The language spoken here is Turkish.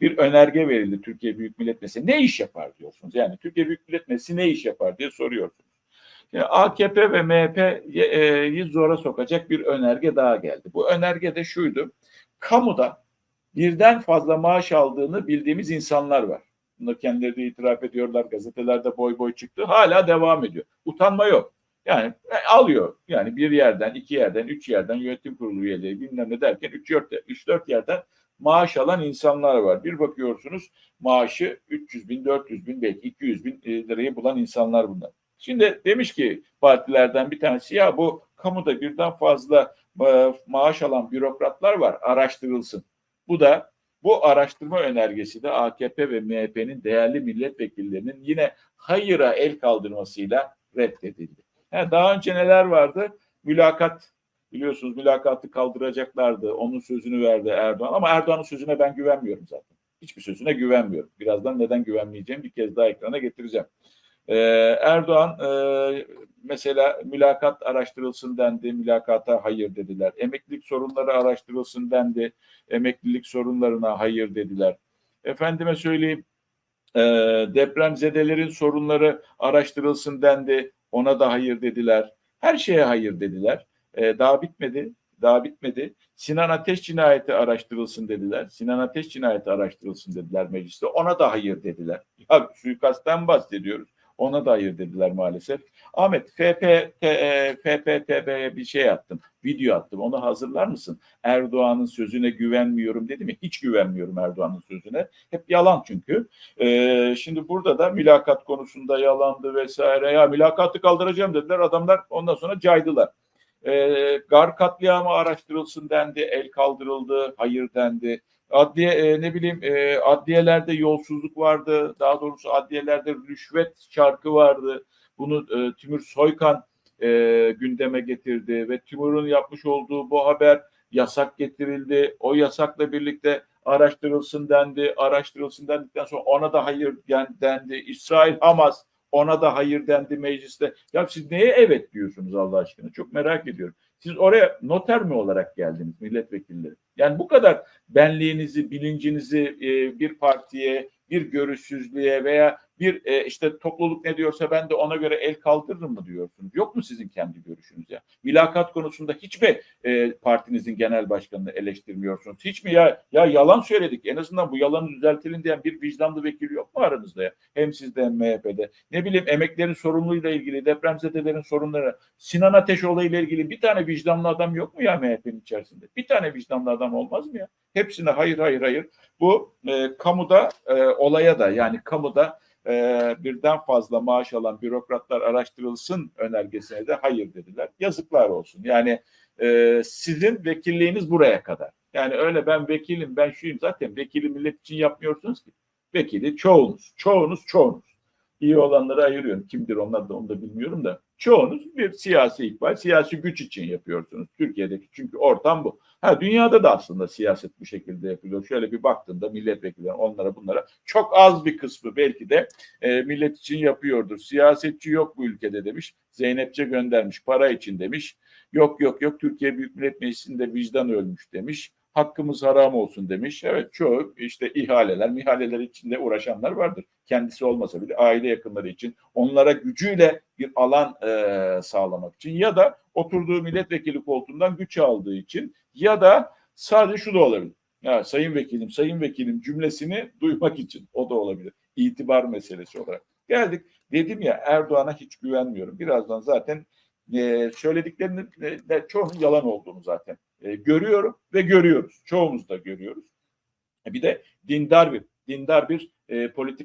bir önerge verildi Türkiye Büyük Millet Meclisi. Ne iş yapar diyorsunuz? Yani Türkiye Büyük Millet Meclisi ne iş yapar diye soruyorsunuz. Yani AKP ve MHP'yi zora sokacak bir önerge daha geldi. Bu önerge de şuydu. Kamuda birden fazla maaş aldığını bildiğimiz insanlar var. Bunu kendileri de itiraf ediyorlar. Gazetelerde boy boy çıktı. Hala devam ediyor. Utanma yok. Yani e, alıyor. Yani bir yerden, iki yerden, üç yerden yönetim kurulu üyeleri bilmem ne derken üç, dört, üç dört yerden maaş alan insanlar var. Bir bakıyorsunuz maaşı 300 bin, 400 bin, belki 200 bin e, lirayı bulan insanlar bunlar. Şimdi demiş ki partilerden bir tanesi ya bu kamuda birden fazla e, maaş alan bürokratlar var araştırılsın. Bu da bu araştırma önergesi de AKP ve MHP'nin değerli milletvekillerinin yine hayıra el kaldırmasıyla reddedildi. Yani daha önce neler vardı? Mülakat biliyorsunuz mülakatı kaldıracaklardı. Onun sözünü verdi Erdoğan ama Erdoğan'ın sözüne ben güvenmiyorum zaten. Hiçbir sözüne güvenmiyorum. Birazdan neden güvenmeyeceğim bir kez daha ekrana getireceğim. Ee, Erdoğan e, mesela mülakat araştırılsın dendi, mülakata hayır dediler. Emeklilik sorunları araştırılsın dendi, emeklilik sorunlarına hayır dediler. Efendime söyleyeyim, e, depremzedelerin sorunları araştırılsın dendi, ona da hayır dediler. Her şeye hayır dediler. E, daha bitmedi, daha bitmedi. Sinan Ateş cinayeti araştırılsın dediler. Sinan Ateş cinayeti araştırılsın dediler mecliste. Ona da hayır dediler. Ya suikastten bahsediyoruz. Ona da hayır dediler maalesef. Ahmet FP, e, FPTB'ye bir şey attım. Video attım. Onu hazırlar mısın? Erdoğan'ın sözüne güvenmiyorum dedi mi? Hiç güvenmiyorum Erdoğan'ın sözüne. Hep yalan çünkü. Ee, şimdi burada da mülakat konusunda yalandı vesaire. Ya mülakatı kaldıracağım dediler. Adamlar ondan sonra caydılar. Ee, gar katliamı araştırılsın dendi. El kaldırıldı. Hayır dendi. Adliye e, ne bileyim e, adliyelerde yolsuzluk vardı. Daha doğrusu adliyelerde rüşvet şarkı vardı. Bunu e, Timur Soykan e, gündeme getirdi ve Timur'un yapmış olduğu bu haber yasak getirildi. O yasakla birlikte araştırılsın dendi. Araştırılsın dendikten sonra ona da hayır dendi. İsrail Hamas ona da hayır dendi mecliste. Ya siz neye evet diyorsunuz Allah aşkına? Çok merak ediyorum. Siz oraya noter mi olarak geldiniz milletvekilleri? Yani bu kadar benliğinizi, bilincinizi e, bir partiye, bir görüşsüzlüğe veya bir e, işte topluluk ne diyorsa ben de ona göre el kaldırırım mı diyorsunuz? Yok mu sizin kendi görüşünüz ya? Mülakat konusunda hiç mi e, partinizin genel başkanını eleştirmiyorsunuz? Hiç mi ya ya yalan söyledik en azından bu yalanı düzeltelim diyen bir vicdanlı vekil yok mu aranızda ya? Hem sizde hem MHP'de. Ne bileyim emeklerin sorumluluğuyla ilgili, depremzedelerin sorunları, Sinan Ateş olayıyla ilgili bir tane vicdanlı adam yok mu ya MHP'nin içerisinde? Bir tane vicdanlı adam olmaz mı ya? Hepsine hayır hayır hayır. Bu e, kamuda e, olaya da yani kamuda e, birden fazla maaş alan bürokratlar araştırılsın önergesine de hayır dediler. Yazıklar olsun. Yani e, sizin vekilliğiniz buraya kadar. Yani öyle ben vekilim ben şuyum zaten vekili millet için yapmıyorsunuz ki. Vekili çoğunuz, çoğunuz, çoğunuz. İyi olanları ayırıyorum. Kimdir onlar da onu da bilmiyorum da. Çoğunuz bir siyasi ikbal, siyasi güç için yapıyorsunuz. Türkiye'deki çünkü ortam bu. Ha dünyada da aslında siyaset bu şekilde yapılıyor. Şöyle bir baktığında milletvekilleri onlara bunlara çok az bir kısmı belki de e, millet için yapıyordur. Siyasetçi yok bu ülkede demiş. Zeynepçe göndermiş para için demiş. Yok yok yok Türkiye Büyük Millet Meclisi'nde vicdan ölmüş demiş. Hakkımız haram olsun demiş. Evet çoğu işte ihaleler, mihaleler içinde uğraşanlar vardır. Kendisi olmasa bile aile yakınları için onlara gücüyle bir alan e, sağlamak için ya da oturduğu milletvekili koltuğundan güç aldığı için ya da sadece şu da olabilir. Ya sayın vekilim, sayın vekilim cümlesini duymak için o da olabilir. İtibar meselesi olarak. Geldik. Dedim ya Erdoğan'a hiç güvenmiyorum. Birazdan zaten e, söylediklerinin de çoğunun yalan olduğunu zaten e, görüyorum ve görüyoruz. Çoğumuz da görüyoruz. Bir de dindar bir dindar bir e, politik